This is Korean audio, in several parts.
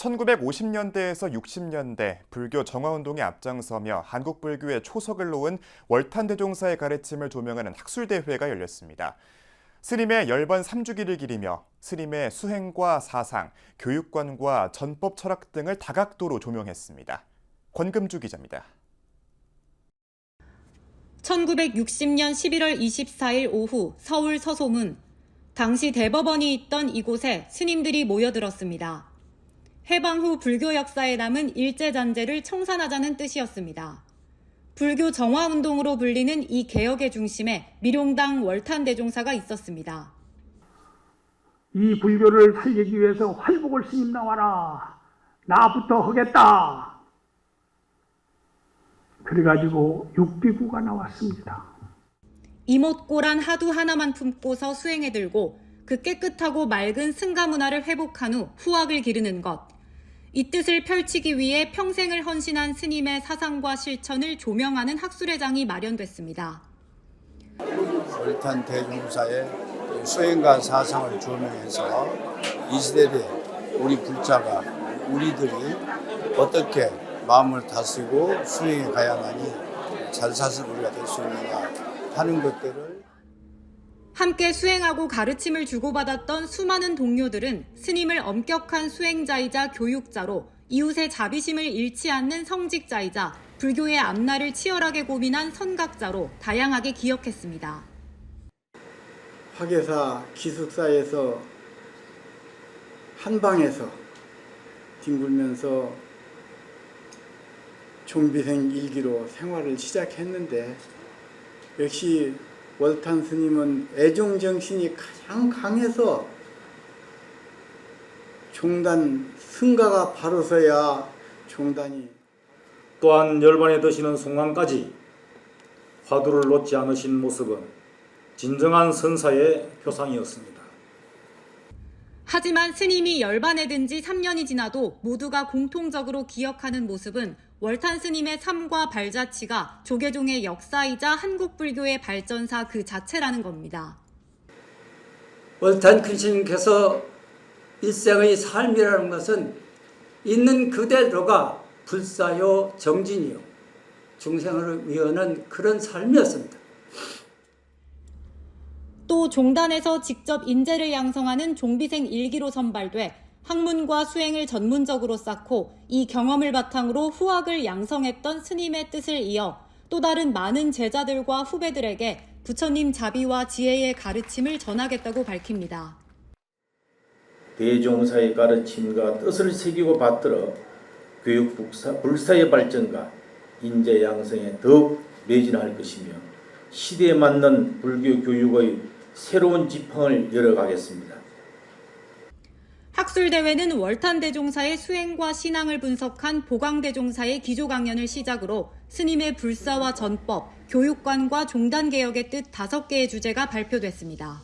1950년대에서 60년대 불교 정화운동에 앞장서며 한국 불교의 초석을 놓은 월탄대종사의 가르침을 조명하는 학술대회가 열렸습니다. 스님의 열번 삼주기를 기리며 스님의 수행과 사상, 교육관과 전법 철학 등을 다각도로 조명했습니다. 권금주 기자입니다. 1960년 11월 24일 오후 서울 서소문. 당시 대법원이 있던 이곳에 스님들이 모여들었습니다. 해방 후 불교 역사에 남은 일제 잔재를 청산하자는 뜻이었습니다. 불교 정화 운동으로 불리는 이 개혁의 중심에 미룡당 월탄 대종사가 있었습니다. 이 불교를 살리기 위해서 활복을 스님 나와라. 나부터 하겠다. 그래가지고 육비구가 나왔습니다. 이못고란 하두 하나만 품고서 수행해 들고 그 깨끗하고 맑은 승가 문화를 회복한 후 후학을 기르는 것. 이 뜻을 펼치기 위해 평생을 헌신한 스님의 사상과 실천을 조명하는 학술회장이 마련됐습니다. 월탄 대종사의 수행과 사상을 조명해서 이 시대에 우리 불자가 우리들이 어떻게 마음을 다스리고 수행해 가야만이 잘 사는 우리가 될 수 있느냐 하는 것들을 함께 수행하고 가르침을 주고받았던 수많은 동료들은 스님을 엄격한 수행자이자 교육자로 이웃의 자비심을 잃지 않는 성직자이자 불교의 앞날을 치열하게 고민한 선각자로 다양하게 기억했습니다. 학예사 기숙사에서 한 방에서 뒹굴면서 좀비생 일기로 생활을 시작했는데 역시 월탄 스님은 애종 정신이 가장 강해서 종단 승가가 바로 서야 종단이 또한 열반에 드시는 순간까지 화두를 놓지 않으신 모습은 진정한 선사의 표상이었습니다. 하지만 스님이 열반에 든 지 3년이 지나도 모두가 공통적으로 기억하는 모습은 월탄 스님의 삶과 발자취가 조계종의 역사이자 한국 불교의 발전사 그 자체라는 겁니다. 월탄 큰 스님께서 일생의 삶이라는 것은 있는 그대로가 불사요 정진이요 중생을 위하는 그런 삶이었습니다. 또 종단에서 직접 인재를 양성하는 종비생 일기로 선발돼 학문과 수행을 전문적으로 쌓고 이 경험을 바탕으로 후학을 양성했던 스님의 뜻을 이어 또 다른 많은 제자들과 후배들에게 부처님 자비와 지혜의 가르침을 전하겠다고 밝힙니다. 대종사의 가르침과 뜻을 새기고 받들어 교육 불사, 불사의 발전과 인재 양성에 더욱 매진할 것이며 시대에 맞는 불교 교육의 새로운 지팡을 열어가겠습니다. 학술대회는 월탄대종사의 수행과 신앙을 분석한 보광대종사의 기조 강연을 시작으로 스님의 불사와 전법, 교육관과 종단개혁의 뜻 다섯 개의 주제가 발표됐습니다.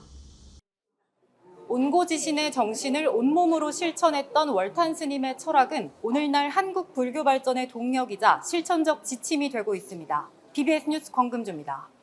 온고지신의 정신을 온몸으로 실천했던 월탄 스님의 철학은 오늘날 한국 불교 발전의 동력이자 실천적 지침이 되고 있습니다. BBS 뉴스 권금주입니다.